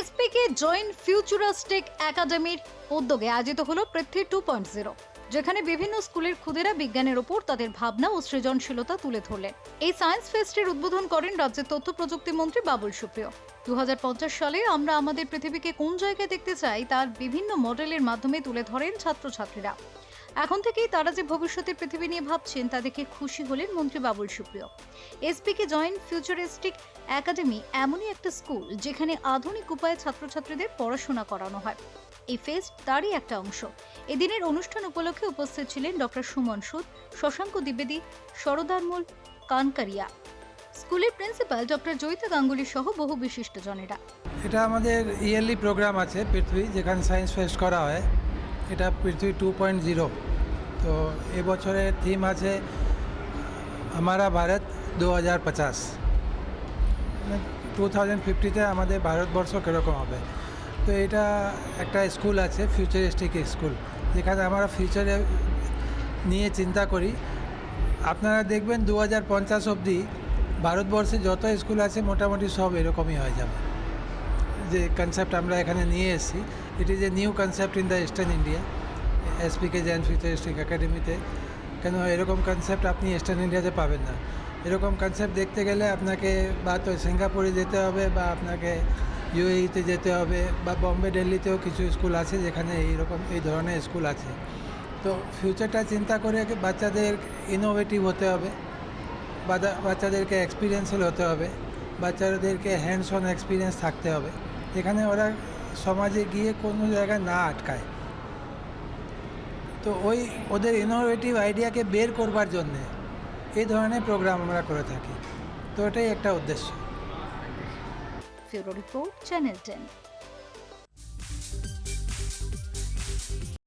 এসপিকে joint futuristic একাডেমির উদ্যোগে আয়োজিত হলো পৃথ্বী টু পয়েন্ট জিরো, যেখানে বিভিন্ন স্কুলের খুদেরা বিজ্ঞানের ওপর তাদের ভাবনা ও সৃজনশীলতা তুলে ধরলেন এই সায়েন্স ফেস্টের উদ্বোধন করেন রাজ্যের তথ্য প্রযুক্তি মন্ত্রী বাবুল সুপ্রিয়। দু হাজার পঞ্চাশ সালে আমরা আমাদের পৃথিবীকে কোন জায়গায় দেখতে চাই তার বিভিন্ন মডেলের মাধ্যমে তুলে ধরেন ছাত্রছাত্রীরা। এখন থেকেই তারা যে ভবিষ্যতের পৃথিবী নিয়ে ভাবছেন, তা দেখে খুশি হলেন মন্ত্রী Babul Supriyo. এসপিকে joint futuristic academy এমনই একটা স্কুল যেখানে আধুনিক উপায়ে ছাত্রছাত্রীদের পড়াশোনা করানো হয়। এই ফেস্ট তারই একটা অংশ। এদিনের অনুষ্ঠান উপলক্ষে উপস্থিত ছিলেন ডক্টর সুমন সুদ, শশাঙ্ক দ্বিবেদী শরদারমূল কানকারিয়া। স্কুলের প্রিন্সিপাল ডক্টর জয়িতা গাঙ্গুলি সহ বহু বিশিষ্টজনেরা। এটা আমাদের ইয়ারলি প্রোগ্রাম আছে পৃথিবী যেখানে সায়েন্স ফেস্ট করা হয়। এটা পৃথিবী টু পয়েন্ট জিরো তো এবছরের থিম আছে, আমারা ভারত দু হাজার পচাশ টু থাউজেন্ড ফিফটিতে আমাদের ভারতবর্ষ কীরকম হবে? তো এটা একটা স্কুল আছে ফিউচারিস্টিক স্কুল যেখানে আমরা ফিউচারে নিয়ে চিন্তা করি। আপনারা দেখবেন দু হাজার পঞ্চাশ অবধি ভারতবর্ষে যত স্কুল আছে, মোটামুটি সব এরকমই হয়ে যাবে। যে কনসেপ্ট আমরা এখানে নিয়ে এসেছি it is a new concept in the eastern India SPK gen futuristic একাডেমিতে কেন, এরকম কনসেপ্ট আপনি ইস্টার্ন ইন্ডিয়াতে পাবেন না। এরকম কনসেপ্ট দেখতে গেলে আপনাকে বা তো সিঙ্গাপুরে যেতে হবে বা আপনাকে ইউএইতে যেতে হবে বা বম্বে দিল্লিতেও কিছু স্কুল আছে যেখানে এইরকম, এই ধরনের স্কুল আছে। তো ফিউচারটা চিন্তা করে বাচ্চাদের ইনোভেটিভ হতে হবে বাচ্চাদেরকে এক্সপিরিয়েন্সিয়াল হতে হবে, বাচ্চাদেরকে হ্যান্ডস অন এক্সপিরিয়েন্স থাকতে হবে। এখানে ওরা সমাজে গিয়ে কোনো জায়গায় না আটকায়। তো ওই ওদের ইনোভেটিভ আইডিয়াকে বের করবার জন্যে এই ধরনের প্রোগ্রাম আমরা করে থাকি। তো এটাই একটা উদ্দেশ্য। Report channel ten.